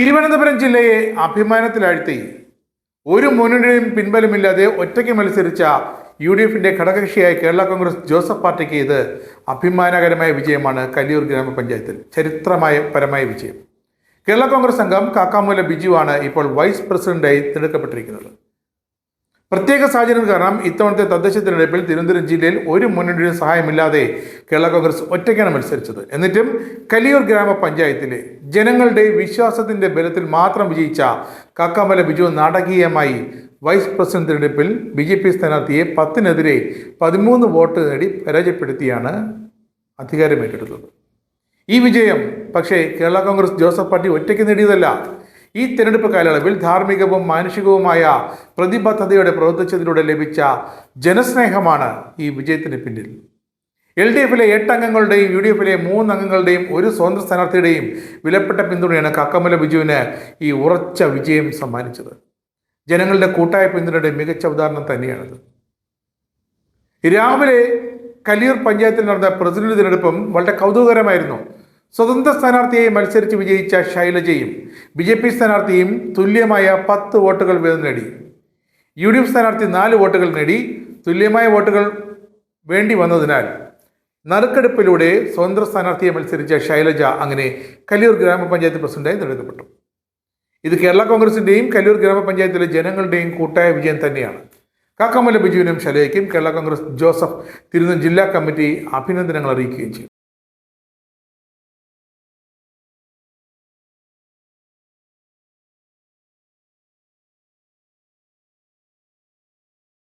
തിരുവനന്തപുരം ജില്ലയെ അഭിമാനത്തിലാഴ്ത്തി. ഒരു മുന്നണിയും പിൻബലമില്ലാതെ ഒറ്റയ്ക്ക് മത്സരിച്ച യു ഡി എഫിന്റെ ഘടകകക്ഷിയായ കേരള കോൺഗ്രസ് ജോസഫ് പാർട്ടിക്ക് ഇത് അഭിമാനകരമായ വിജയമാണ് കല്ലിയൂർ ഗ്രാമപഞ്ചായത്തിൽ. ചരിത്രമായ പരമായ വിജയം. കേരള കോൺഗ്രസ് അംഗം കാക്കാമൂല ബിജുവാണ് ഇപ്പോൾ വൈസ് പ്രസിഡന്റായി തിരഞ്ഞെടുക്കപ്പെട്ടിരിക്കുന്നത്. പ്രത്യേക സാഹചര്യം കാരണം ഇത്തവണത്തെ തദ്ദേശ തിരഞ്ഞെടുപ്പിൽ തിരുവനന്തപുരം ജില്ലയിൽ ഒരു മുന്നണിയുടെ സഹായമില്ലാതെ കേരള കോൺഗ്രസ് ഒറ്റയ്ക്കാണ് മത്സരിച്ചത്. എന്നിട്ടും കലിയൂർ ഗ്രാമപഞ്ചായത്തിലെ ജനങ്ങളുടെ വിശ്വാസത്തിന്റെ ബലത്തിൽ മാത്രം വിജയിച്ച കക്കമല ബിജു നാടകീയമായി വൈസ് പ്രസിഡന്റ് തിരഞ്ഞെടുപ്പിൽ ബി ജെ പി സ്ഥാനാർത്ഥിയെ പത്തിനെതിരെ പതിമൂന്ന് വോട്ട് നേടി പരാജയപ്പെടുത്തിയാണ് അധികാരമേറ്റെടുത്തത് ഈ വിജയം പക്ഷേ കേരള കോൺഗ്രസ് ജോസഫ് പാർട്ടി ഒറ്റയ്ക്ക് നേടിയതല്ല. ഈ തിരഞ്ഞെടുപ്പ് കാലയളവിൽ ധാർമ്മികവും മാനുഷികവുമായ പ്രതിബദ്ധതയോടെ പ്രവർത്തിച്ചതിലൂടെ ലഭിച്ച ജനസ്നേഹമാണ് ഈ വിജയത്തിന് പിന്നിൽ. എൽ ഡി എഫിലെ എട്ട് അംഗങ്ങളുടെയും യു ഡി എഫിലെ മൂന്ന് അംഗങ്ങളുടെയും ഒരു സ്വതന്ത്ര സ്ഥാനാർത്ഥിയുടെയും വിലപ്പെട്ട പിന്തുണയാണ് കക്കമല ബിജുവിന് ഈ ഉറച്ച വിജയം സമ്മാനിച്ചത്. ജനങ്ങളുടെ കൂട്ടായ പിന്തുണയുടെ മികച്ച ഉദാഹരണം തന്നെയാണിത്. രാവിലെ കലിയൂർ പഞ്ചായത്തിൽ നടന്ന പ്രസിഡന്റ് തിരഞ്ഞെടുപ്പും വളരെ കൗതുകകരമായിരുന്നു. സ്വതന്ത്ര സ്ഥാനാർത്ഥിയായി മത്സരിച്ച് വിജയിച്ച ശൈലജയും ബി ജെ പി സ്ഥാനാർത്ഥിയും തുല്യമായ പത്ത് വോട്ടുകൾ വീതം നേടി. യു ഡി എഫ് സ്ഥാനാർത്ഥി നാല് വോട്ടുകൾ നേടി. തുല്യമായ വോട്ടുകൾ വേണ്ടി വന്നതിനാൽ നറുക്കെടുപ്പിലൂടെ സ്വതന്ത്ര സ്ഥാനാർത്ഥിയെ മത്സരിച്ച ശൈലജ അങ്ങനെ കലിയൂർ ഗ്രാമപഞ്ചായത്ത് പ്രസിഡന്റായി തിരഞ്ഞെടുക്കപ്പെട്ടു. ഇത് കേരള കോൺഗ്രസിന്റെയും കല്ലൂർ ഗ്രാമപഞ്ചായത്തിലെ ജനങ്ങളുടെയും കൂട്ടായ വിജയം തന്നെയാണ്. കാക്കമല ബിജുവിനും ശലയ്ക്കും കേരള കോൺഗ്രസ് ജോസഫ് തിരുവനന്തപുരം ജില്ലാ കമ്മിറ്റി അഭിനന്ദനങ്ങൾ അറിയിക്കുകയും ചെയ്തു.